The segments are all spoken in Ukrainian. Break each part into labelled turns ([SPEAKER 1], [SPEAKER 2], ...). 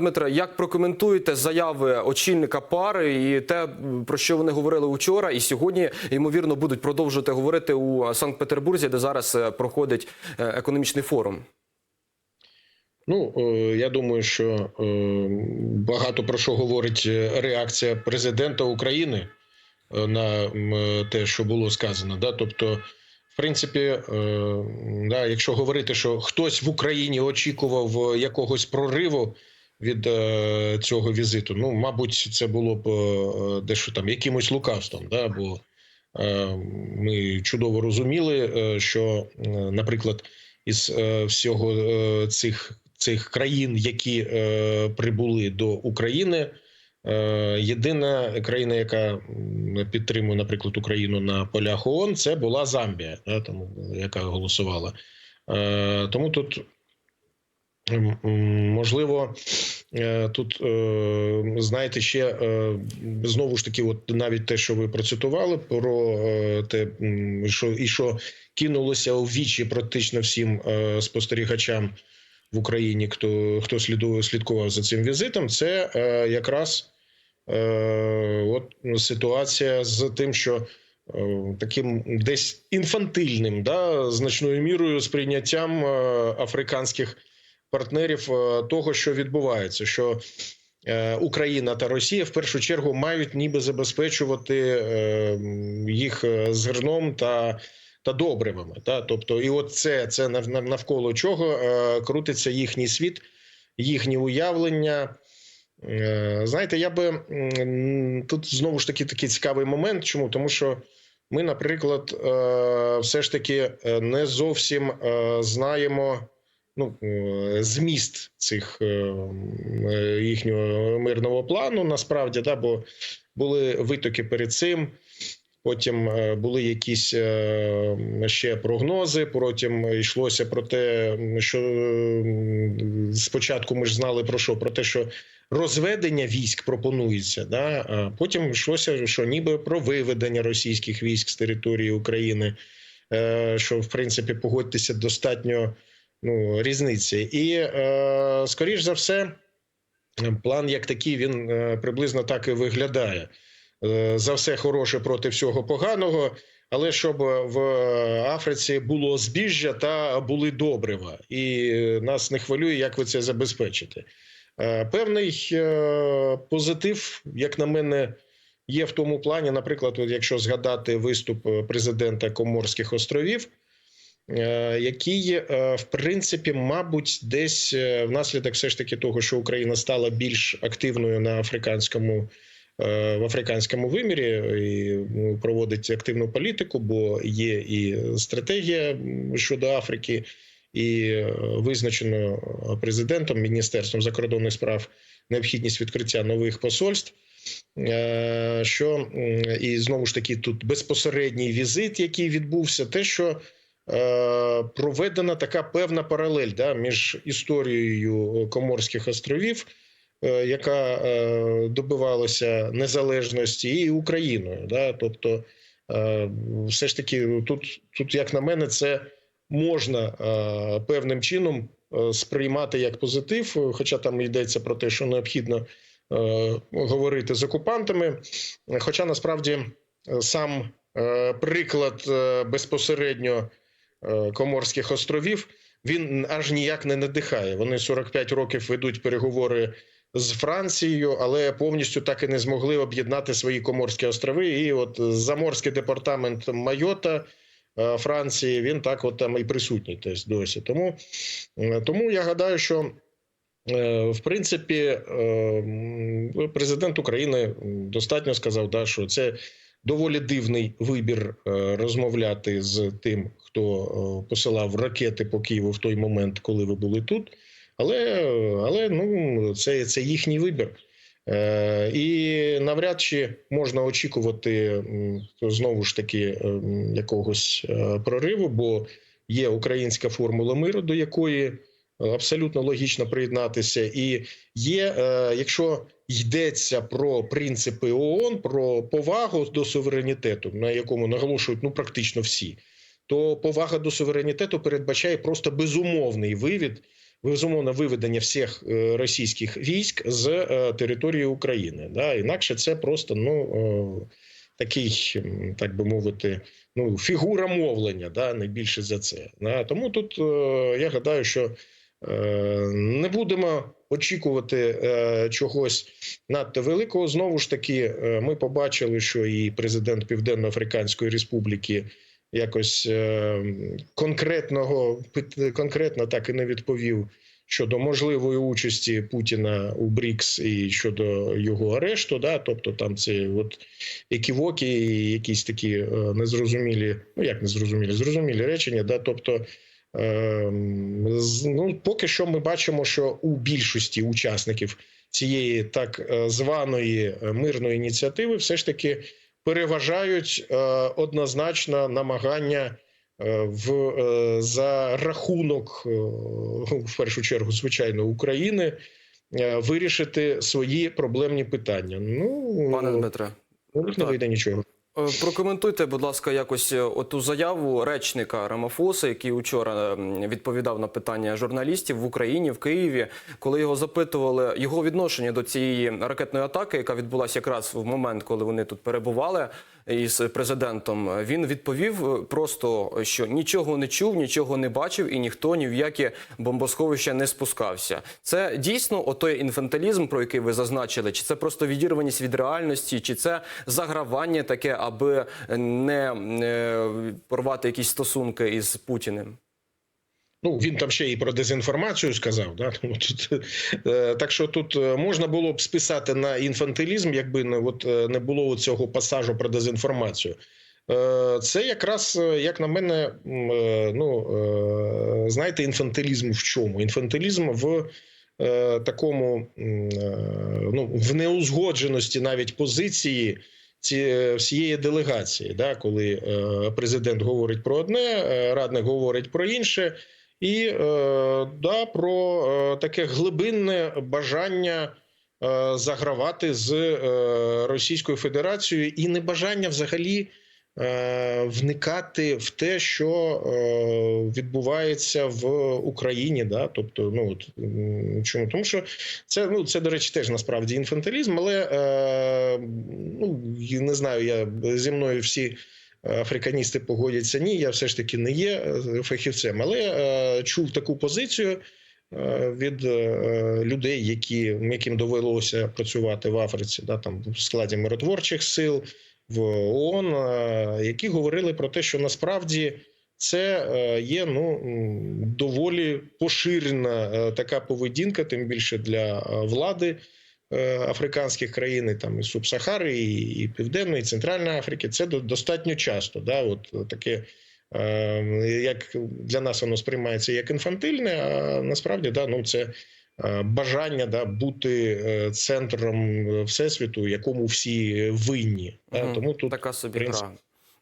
[SPEAKER 1] Дмитре, як прокоментуєте заяви очільника пари і те, про що вони говорили вчора, і сьогодні ймовірно будуть продовжувати говорити у Санкт-Петербурзі, де зараз е, проходить е, економічний форум?
[SPEAKER 2] Ну е, я думаю, що багато про що говорить реакція президента України на те, що було сказано. Да? Тобто, в принципі, да, якщо говорити, що хтось в Україні очікував якогось прориву від е, цього візиту, ну мабуть, це було б е, дещо там якимось лукавством. Да? Бо е, ми чудово розуміли, що, наприклад, із всього цих цих країн, які прибули до України. Єдина країна, яка підтримує, наприклад, Україну на полях ООН, це була Замбія, да, тому, яка голосувала. Тому тут можливо. Е, Тут е, знаєте, ще е, знову ж таки, от навіть те, що ви процитували про те, що і що кинулося у вічі практично всім спостерігачам в Україні, хто хто слідкував за цим візитом, це якраз от ситуація з тим, що таким десь інфантильним, да, значною мірою сприйняттям африканських партнерів е, того, що відбувається, що е, Україна та Росія в першу чергу мають ніби забезпечувати е, їх зерном та та добривами. Та? Тобто, і от це, це нав- нав- навколо чого крутиться їхній світ, їхні уявлення. Знаєте, я би тут знову ж таки такий цікавий момент. Чому? Тому що ми, наприклад, все ж таки не зовсім знаємо ну, е, зміст цих е, е, їхнього мирного плану, насправді, да, бо були витоки перед цим. Потім були якісь ще прогнози. Потім йшлося про те, що спочатку ми ж знали про що? Про те, що розведення військ пропонується. Да? А потім йшлося, що ніби про виведення російських військ з території України, що в принципі погодьтеся достатньо ну, різниці. І е, скоріш за все, план як такий він е, приблизно так і виглядає. Е, за все хороше проти всього поганого, але щоб в Африці було збіжжя та були добрива, і нас не хвилює, як ви це забезпечите. Е, Певний позитив, як на мене, є в тому плані, наприклад, якщо згадати виступ президента Коморських островів. Е, Який, е, в принципі, мабуть, десь е, внаслідок все ж таки того, що Україна стала більш активною на африканському в африканському вимірі і ну, проводить активну політику, бо є і стратегія щодо Африки, і визначено президентом міністерством закордонних справ необхідність відкриття нових посольств. Що і знову ж таки тут безпосередній візит, який відбувся, те, що проведена така певна паралель да, між історією Коморських островів е, яка е, добивалася незалежності, і Україною. Да? Тобто, е, все ж таки, тут, тут, як на мене, це можна е, певним чином е, сприймати як позитив, хоча там йдеться про те, що необхідно е, говорити з окупантами. Хоча насправді е, сам е, приклад е, безпосередньо е, Коморських островів. Він аж ніяк не надихає. Вони 45 років ведуть переговори з Францією, але повністю так і не змогли об'єднати свої Коморські острови. І от заморський департамент Майота е, Франції він так от там і присутній теж досі. Тому, е, тому я гадаю, що. е, В принципі, е, президент України достатньо сказав, да, що це доволі дивний вибір е, розмовляти з тим, хто е, посилав ракети по Києву в той момент, коли ви були тут. Але, але ну, це, це їхній вибір. Е, і навряд чи можна очікувати знову ж таки якогось прориву, бо є українська формула миру, до якої абсолютно логічно приєднатися. І є, якщо йдеться про принципи ООН, про повагу до суверенітету, на якому наголошують ну практично всі, то повага до суверенітету передбачає просто безумовний вивід безумовно виведення всіх е, російських військ з е, території України. Да? Інакше це просто ну е, такий, так би мовити, ну фігура мовлення, да? не за це. Тому тут я гадаю, що не будемо очікувати е, чогось надто великого. Знову ж таки, е, ми побачили, що і президент Південно-Африканської Республіки якось е, конкретного конкретно так і не відповів щодо можливої участі Путіна у БРІКС і щодо його арешту. Да? Тобто там це от еківоки, якісь такі е, незрозумілі, ну як незрозумілі, зрозумілі речення. Да? Тобто, ну, поки що ми бачимо, що у більшості учасників цієї так е, званої е, мирної ініціативи все ж таки переважають е, однозначно намагання в за рахунок, в першу чергу, звичайно, України вирішити свої проблемні питання. Ну
[SPEAKER 1] Пане Дмитре,
[SPEAKER 2] не вийде нічого.
[SPEAKER 1] Е, Прокоментуйте, будь ласка, якось е, оту заяву речника Рамафоса, який учора відповідав на питання журналістів в Україні, в Києві, коли його запитували його відношення до цієї ракетної атаки, яка відбулася якраз в момент, коли вони тут перебували із президентом. Він відповів е, просто, що нічого не чув, нічого не бачив, і ніхто ні в яке бомбосховище не спускався. Це дійсно отой інфантилізм, про який ви зазначили, чи це просто відірваність від реальності, чи це загравання таке, аби не е, порвати якісь стосунки із Путіним?
[SPEAKER 2] Ну він там ще і про дезінформацію сказав. Да? Е, так що тут е, можна було б списати на інфантилізм, якби не от е, не було цього пасажу про дезінформацію. Це якраз, як на мене, ну знаєте, інфантилізм в чому? Інфантилізм в такому ну, в неузгодженості навіть позиції ці всієї делегації, да, коли е, президент говорить про одне, радник говорить про інше, і е, да, про е, таке глибинне бажання е, загравати з Російською Федерацією і небажання взагалі вникати в те, що відбувається в Україні. Да? Тобто, ну от чому? Тому що це ну це до речі, теж насправді інфантилізм, але ну не знаю, я зі мною всі. Африканісти погодяться, ні, я все ж таки не є е, фахівцем, але е, чув таку позицію е, від людей, які, яким довелося працювати в Африці, да, там в складі миротворчих сил в ООН, які говорили про те, що насправді це є ну доволі поширена така поведінка, тим більше для влади африканських країн, і там і Субсахари, і, і Південної, і Центральної Африки. Це достатньо часто. Да, от таке. е, Як для нас воно сприймається як інфантильне, а насправді да, ну це е, бажання да, бути е, центром всесвіту, якому всі винні. Да,
[SPEAKER 1] Мгм.
[SPEAKER 2] Тому тут
[SPEAKER 1] така собі
[SPEAKER 2] принцип-
[SPEAKER 1] гра.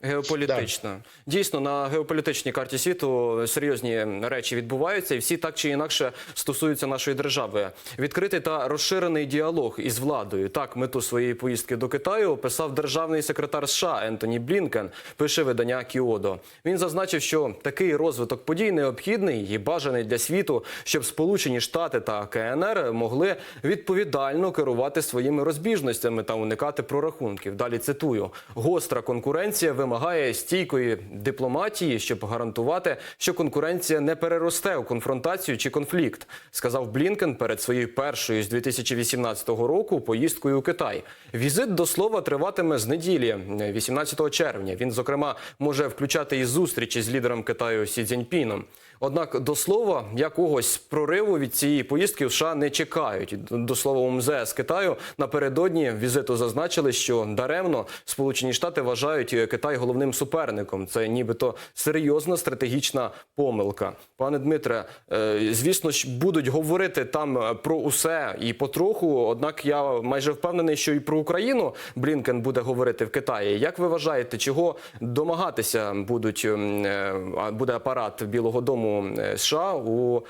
[SPEAKER 1] Геополітична. Дійсно, на геополітичній карті світу серйозні речі відбуваються, і всі так чи інакше стосуються нашої держави. Відкритий та розширений діалог із владою. Так, мету своєї поїздки до Китаю описав державний секретар США Ентоні Блінкен. Пише видання Кіодо. Він зазначив, що такий розвиток подій необхідний і бажаний для світу, щоб Сполучені Штати та КНР могли відповідально керувати своїми розбіжностями та уникати прорахунків. Далі цитую: гостра конкуренція вимагає стійкої дипломатії, щоб гарантувати, що конкуренція не переросте у конфронтацію чи конфлікт, сказав Блінкен перед своєю першою з 2018 року поїздкою у Китай. Візит до слова триватиме з неділі, 18 червня. Він зокрема може включати і зустрічі з лідером Китаю Сі Цзіньпіном. Однак до слова якогось прориву від цієї поїздки в США не чекають. До слова, у МЗС Китаю напередодні візиту зазначили, що даремно Сполучені Штати вважають Китай головним суперником. Це нібито серйозна стратегічна помилка. Пане Дмитре, е, звісно ж будуть говорити там е, про усе і потроху. Однак я майже впевнений, що і про Україну Блінкен буде говорити в Китаї. Як ви вважаєте, чого домагатися будуть е, буде апарат Білого Дому США у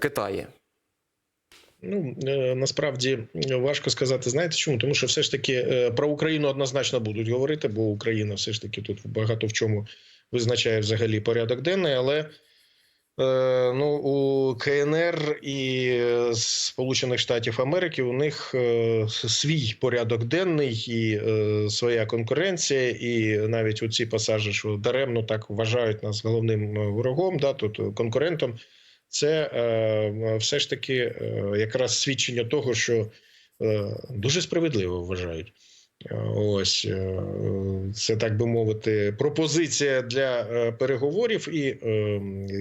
[SPEAKER 1] Китаї?
[SPEAKER 2] Ну е, насправді важко сказати. Знаєте чому? Тому що все ж таки е, про Україну однозначно будуть говорити, бо Україна все ж таки тут багато в чому визначає взагалі порядок денний. Але Е, ну, у КНР і е, Сполучених Штатів Америки у них е, свій порядок денний і е, своя конкуренція, і навіть у ці пасажі, що даремно так вважають нас головним е, ворогом, да, тут е, конкурентом. Це е, все ж таки е, якраз свідчення того, що е, дуже справедливо вважають. Ось це так би мовити, пропозиція для переговорів. І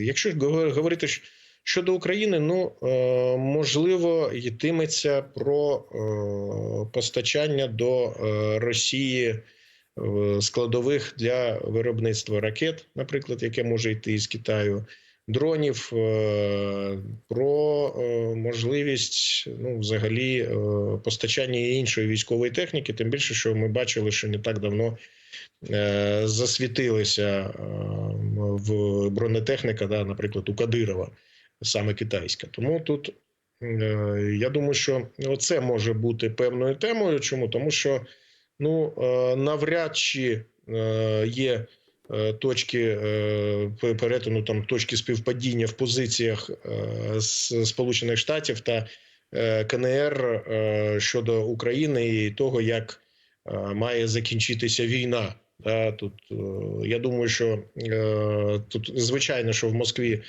[SPEAKER 2] якщо говорити щодо України, ну можливо, йтиметься про постачання до Росії складових для виробництва ракет, наприклад, яке може йти із Китаю. Дронів е, про е, можливість ну, взагалі е, постачання іншої військової техніки, тим більше, що ми бачили, що не так давно засвітилися в бронетехніка, да, наприклад, у Кадирова, саме китайська. Тому тут я думаю, що це може бути певною темою. Чому? Тому що ну, навряд чи є точки е, перетину там точки співпадіння в позиціях е, з Сполучених Штатів та е, КНР е, щодо України і того, як е, має закінчитися війна. Тут е, я думаю, що е, тут звичайно, що в Москві.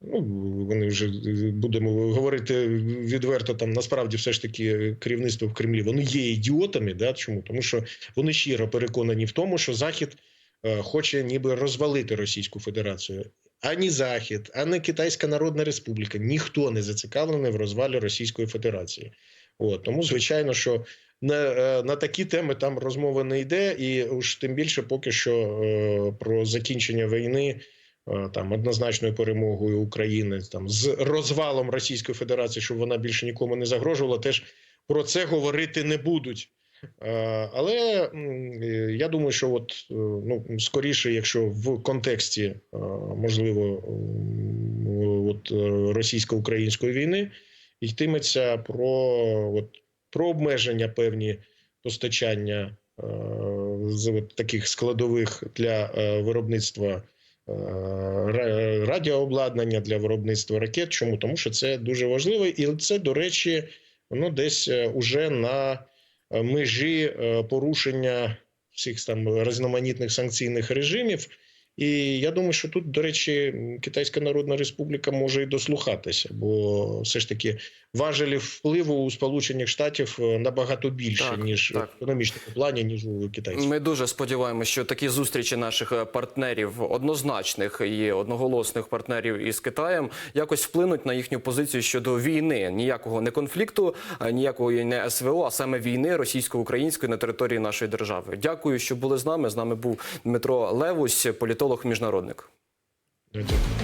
[SPEAKER 2] Ну, вони вже е, будемо говорити відверто. Там насправді все ж таки керівництво в Кремлі воно є ідіотами. Да? Чому? Тому що вони щиро переконані в тому, що Захід е, хоче ніби розвалити Російську Федерацію. Ані Захід, ані Китайська Народна Республіка ніхто не зацікавлений в розвалі Російської Федерації. От тому, звичайно, що на, е, на такі теми там розмова не йде, і уж тим більше поки що е, про закінчення війни. е, Там однозначною перемогою України там з розвалом Російської Федерації, щоб вона більше нікому не загрожувала, теж про це говорити не будуть. Е, Але е, я думаю, що от е, ну скоріше, якщо в контексті можливо от російсько-української війни йтиметься про от про обмеження певні постачання з от таких складових для виробництва радіообладнання для виробництва ракет. Чому тому, що це дуже важливо, і це до речі, воно десь уже на межі е, порушення всіх там різноманітних санкційних режимів. І я думаю, що тут, до речі, Китайська Народна Республіка може і дослухатися, бо все ж таки важелів впливу у Сполучених Штатів е, набагато більше,
[SPEAKER 1] Так,
[SPEAKER 2] ніж
[SPEAKER 1] так.
[SPEAKER 2] в економічному плані, ніж у китайців.
[SPEAKER 1] Ми дуже сподіваємося, що такі зустрічі наших е, партнерів, однозначних і одноголосних партнерів із Китаєм, якось вплинуть на їхню позицію щодо війни. Ніякого не конфлікту, а ніякого не СВО, а саме війни російсько-української на території нашої держави. Дякую, що були з нами. З нами був Дмитро Левусь, політолог, міжнародник.
[SPEAKER 2] Дякую.